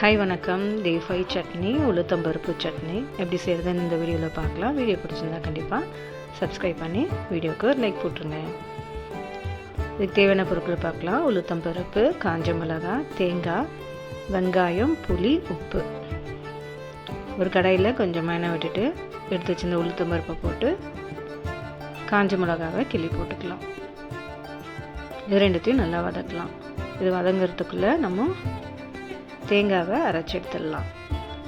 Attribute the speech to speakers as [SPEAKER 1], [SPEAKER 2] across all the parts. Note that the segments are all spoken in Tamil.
[SPEAKER 1] ஹாய் வணக்கம். தேஃபை சட்னி உளுத்தம்பருப்பு சட்னி. எப்படி செய்கிறதுன்னு இந்த வீடியோவில் பார்க்கலாம். வீடியோ பிடிச்சிருந்தா கண்டிப்பாக சப்ஸ்கிரைப் பண்ணி வீடியோக்கு ஒரு லைக் போட்டுருங்க. இதுக்கு தேவையான பொருட்கள் பார்க்கலாம். உளுத்தம்பருப்பு காஞ்ச மிளகாய் தேங்காய் வெங்காயம் புளி உப்பு. ஒரு கடாயில் கொஞ்சமாக எண்ணெய் விட்டுட்டு எடுத்து வச்சிருந்த உளுத்தம்பருப்பை போட்டு காஞ்ச மிளகாவை கிள்ளி போட்டுக்கலாம். இது ரெண்டுத்தையும் நல்லா வதக்கலாம். இது வதங்கிறதுக்குள்ளே நம்ம தேங்காவை அரைச்சி எடுத்துடலாம்.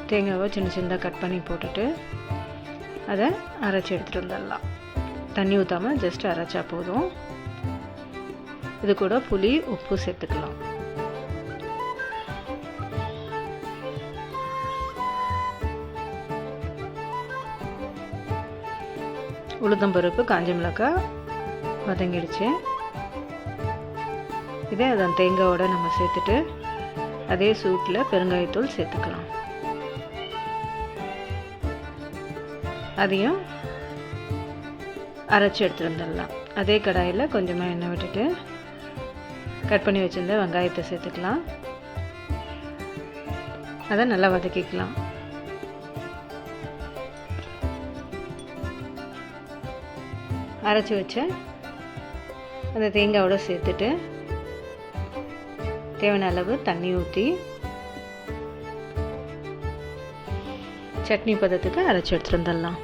[SPEAKER 1] தேங்காவை சின்ன சின்னதாக கட் பண்ணி போட்டுட்டு அதை அரைச்சி எடுத்துகிட்டு வந்துடலாம். தண்ணி ஊற்றாமல் ஜஸ்ட் அரைச்சா போதும். இது கூட புளி உப்பு சேர்த்துக்கலாம். உளுத்தம்பருப்பு காஞ்ச மிளகாய் வதங்கிடுச்சு. இதே அதை தேங்காவோட நம்ம சேர்த்துட்டு அதே சூட்டில் பெருங்காயத்தூள் சேர்த்துக்கலாம். அதையும் அரைச்சி எடுத்துகிட்டு வந்துடலாம். அதே கடாயில் கொஞ்சமாக எண்ணெய் விட்டுட்டு கட் பண்ணி வச்சுருந்த வெங்காயத்தை சேர்த்துக்கலாம். அதை நல்லா வதக்கிக்கலாம். அரைச்சி வச்ச அந்த தேங்காவோட சேர்த்துட்டு தேவையான அளவு தண்ணி ஊற்றி சட்னி பதத்துக்கு அரைச்சி எடுத்துட்டு வந்துடலாம்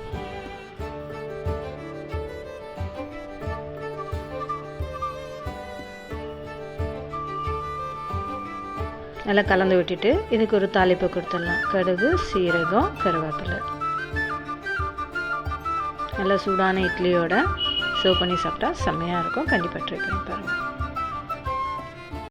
[SPEAKER 1] நல்லா கலந்து விட்டுட்டு இதுக்கு ஒரு தாளிப்பு கொடுத்துடலாம். கடுகு சீரகம் கருவேப்பிலை. நல்லா சூடான இட்லியோட சர்வ் பண்ணி சாப்பிட்டா செம்மையாக இருக்கும். கண்டிப்பாக ட்ரை பண்ணி பாருங்கள்